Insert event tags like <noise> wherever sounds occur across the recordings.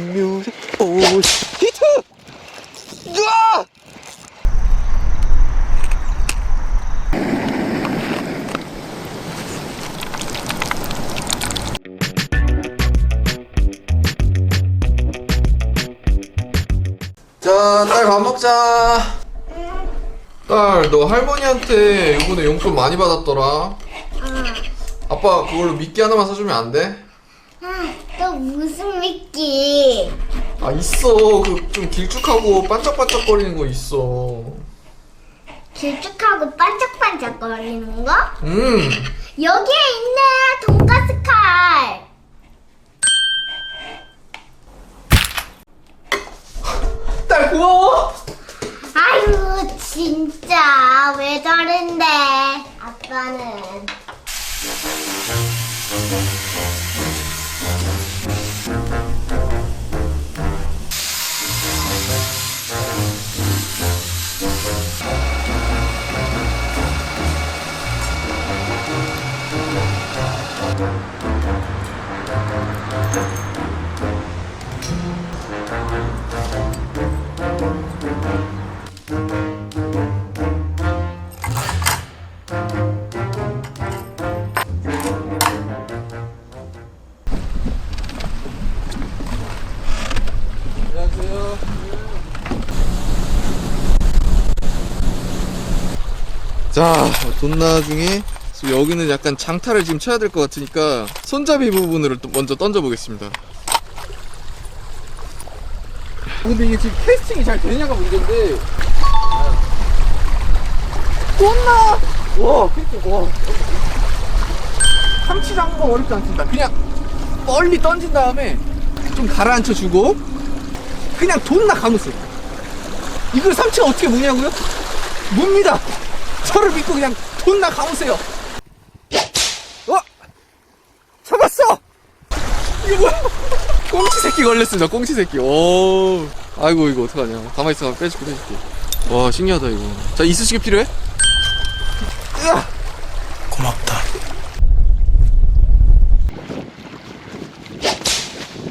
뮤직 오 히트! 으아! 자, 딸 밥 먹자. 딸, 너 할머니한테 이번에 용돈 많이 받았더라. 아빠 그걸로 미끼 하나만 사주면 안 돼? 아, 또 무슨 미끼? 아 있어 그 좀 길쭉하고 반짝반짝거리는 거 있어 길쭉하고 반짝반짝거리는 거? 음 여기에 있네, 돈가스 칼. 딸 고마워 아유, 진짜 왜 저런데? 아빠는 자 돈나 중에 여기는 약간 장타를 지금 쳐야 될 것 같으니까 손잡이 부분을 또 먼저 던져보겠습니다 근데 이게 지금 캐스팅이 잘 되냐가 문제인데 돈나 와 캐스팅 와 삼치 잡는 거 어렵지 않습니다 그냥 멀리 던진 다음에 좀 가라앉혀 주고 그냥 돈나 감으세요. 이걸 삼치가 어떻게 먹냐고요? 뭡니다. 저를 믿고 그냥 돈나 감으세요. 어? 잡았어! 이게 뭐야? 꽁치 새끼 걸렸습니다. 꽁치 새끼. 오. 아이고 이거 어떡하냐. 가만히 있어. 빼줄게 빼줄게. 와 신기하다 이거. 자 이쑤시개 필요해? 으아! 고맙다.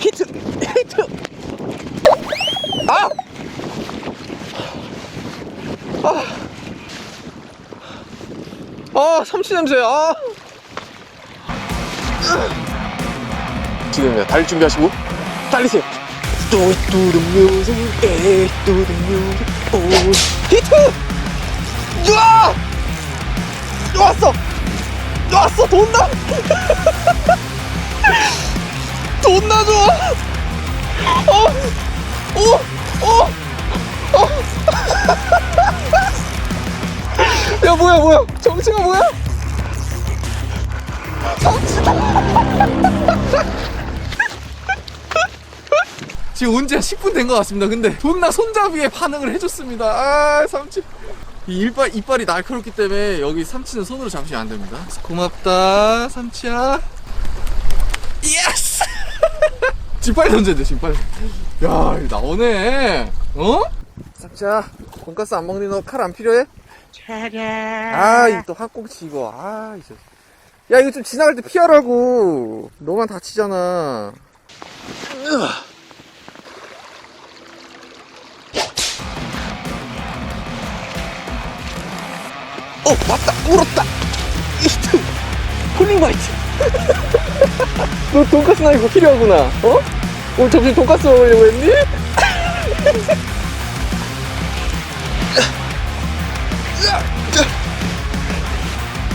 히트! 히트! 아! 아! 아, 삼치 냄새, 아! 지금입니다. 달릴 준비하시고, 달리세요! 오, 히트! 으아! 왔어! 왔어! 돈나! <laughs> 돈나 좋아! 어! 오! 오! 어! <laughs> 야 뭐야 뭐야 정치가 뭐야? 지금 온지한 10분 된 것 같습니다. 근데 존나 손잡이에 반응을 해줬습니다. 아 삼치. 이 이빨, 이빨이 날카롭기 때문에 여기 삼치는 손으로 잡으시면 안 됩니다. 고맙다 삼치야. 예스! <laughs> 지금 빨리 던져야 돼 지금 빨리. 야 나오네. 어? 삼치야 돈가스 안 먹니 너 칼 안 필요해? 아, 이 또 한꽁치 이거. 아, 이제. 야, 이거 좀 지나갈 때 피하라고. 너만 다치잖아. 어, 맞다. 울었다. 이트. 콜링바이트. <laughs> 너 돈가스 나이거 필요하구나. 어? 오늘 점심 돈가스 먹으려고 했니? <laughs>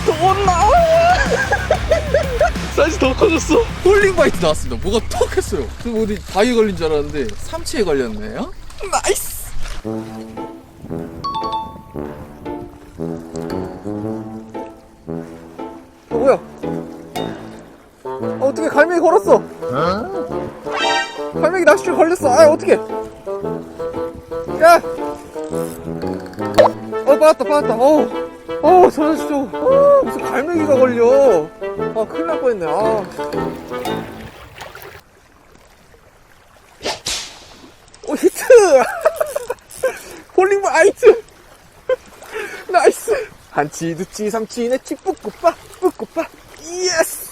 돈 나와! 사이즈 더 커졌어. 홀링 바이트 나왔습니다. 뭐가 턱 했어요. 그 어디 바위에 걸린 줄 알았는데 삼치에 걸렸네요. 나이스! 어, 뭐야? 어, 어떻게 갈매기 걸었어? 갈매기 낚시줄 걸렸어. 아, 어떻게? 야! 어, 빠졌다, 빠졌다. 어, 어, 저 아저씨, 저, 어, 무슨 갈매기가 걸려. 아, 큰일 날 뻔했네. 아. 오, 히트! <laughs> 홀링볼 아이트! <laughs> 나이스! 한치, 두치, 삼치, 네치, 뿌꾸빠, 뿌꾸빠, 예스!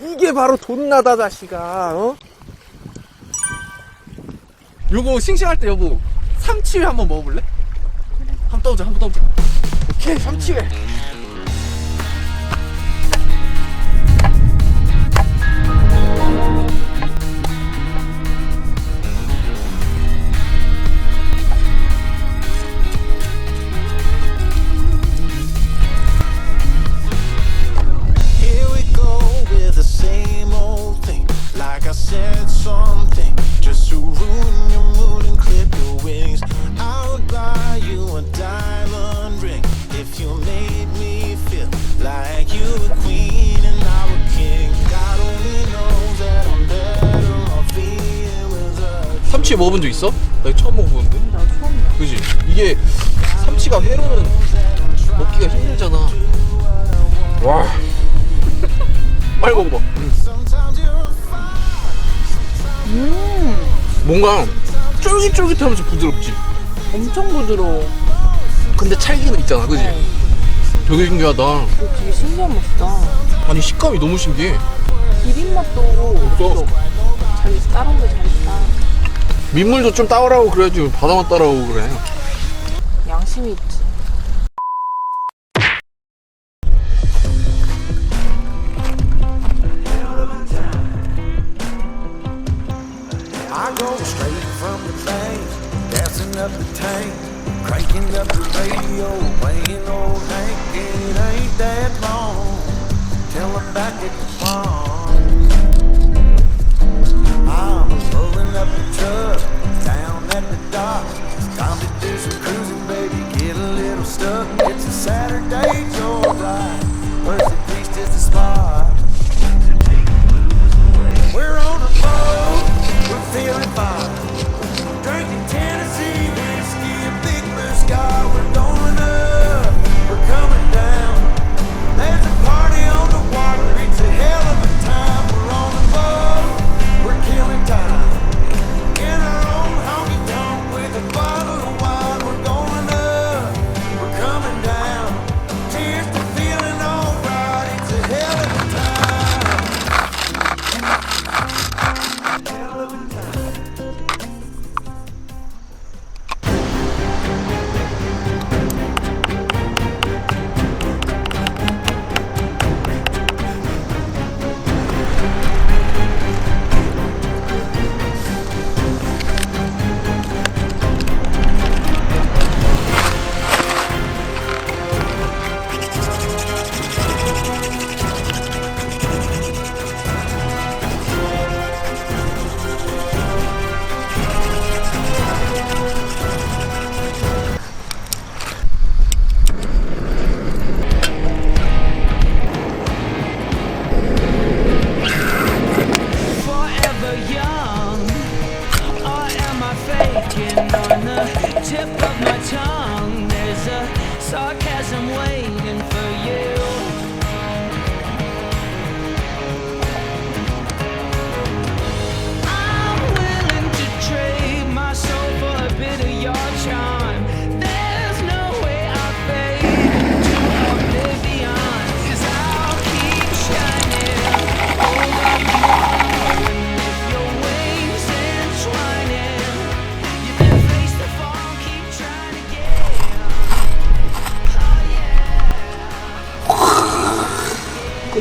이게 바로 돈나다, 자식아, 어? 요거 싱싱할 때 여보 삼치 회 한번 먹어볼래? 한번 떠보자 한번 떠보자 오케이 삼치 삼치 먹어본 적 있어? 나 처음 먹어보는데 나 처음이야. 그지? 이게 삼치가 회로는 먹기가 힘들잖아 와 <laughs> 빨리 먹어봐 fine. 뭔가 쫄깃쫄깃하면서 부드럽지 엄청 부드러워. 근데 찰기는 있잖아 그지? 되게 신기하다 이거 되게 신기한 맛이다. 아니 식감이 너무 신기해 비빔맛도 없어. 잘 다른 거 잘 있다. 민물도 좀 따라오고 그래야지 바다만 따라오고 그래 양심이 있지. I go straight from the bank, gassing up the tank, cranking up the radio,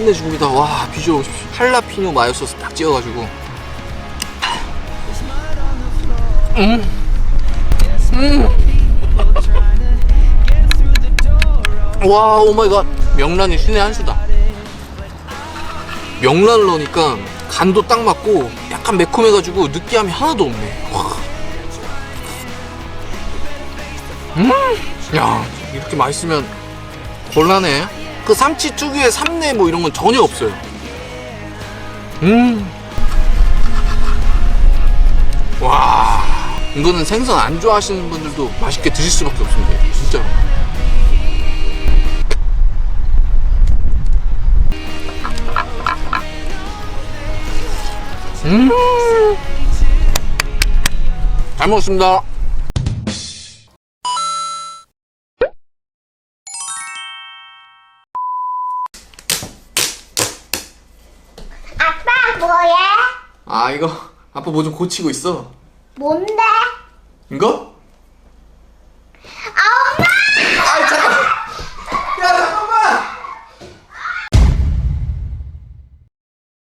끝내줍니다. 와 비주얼 보십시오 할라피뇨 마요 소스 딱 찍어가지고. 음. 와 오마이갓. 명란이 신의 한 수다. 명란을 넣으니까 간도 딱 맞고 약간 매콤해가지고 느끼함이 하나도 없네. 와. 음, 야 이렇게 맛있으면 곤란해 그 삼치 특유의 삼내 뭐 이런 건 전혀 없어요 음. 와 이거는 생선 안 좋아하시는 분들도 맛있게 드실 수밖에 없습니다 진짜로 음. 잘 먹었습니다 뭐해? 아 이거 아빠 뭐 좀 고치고 있어 뭔데? 이거?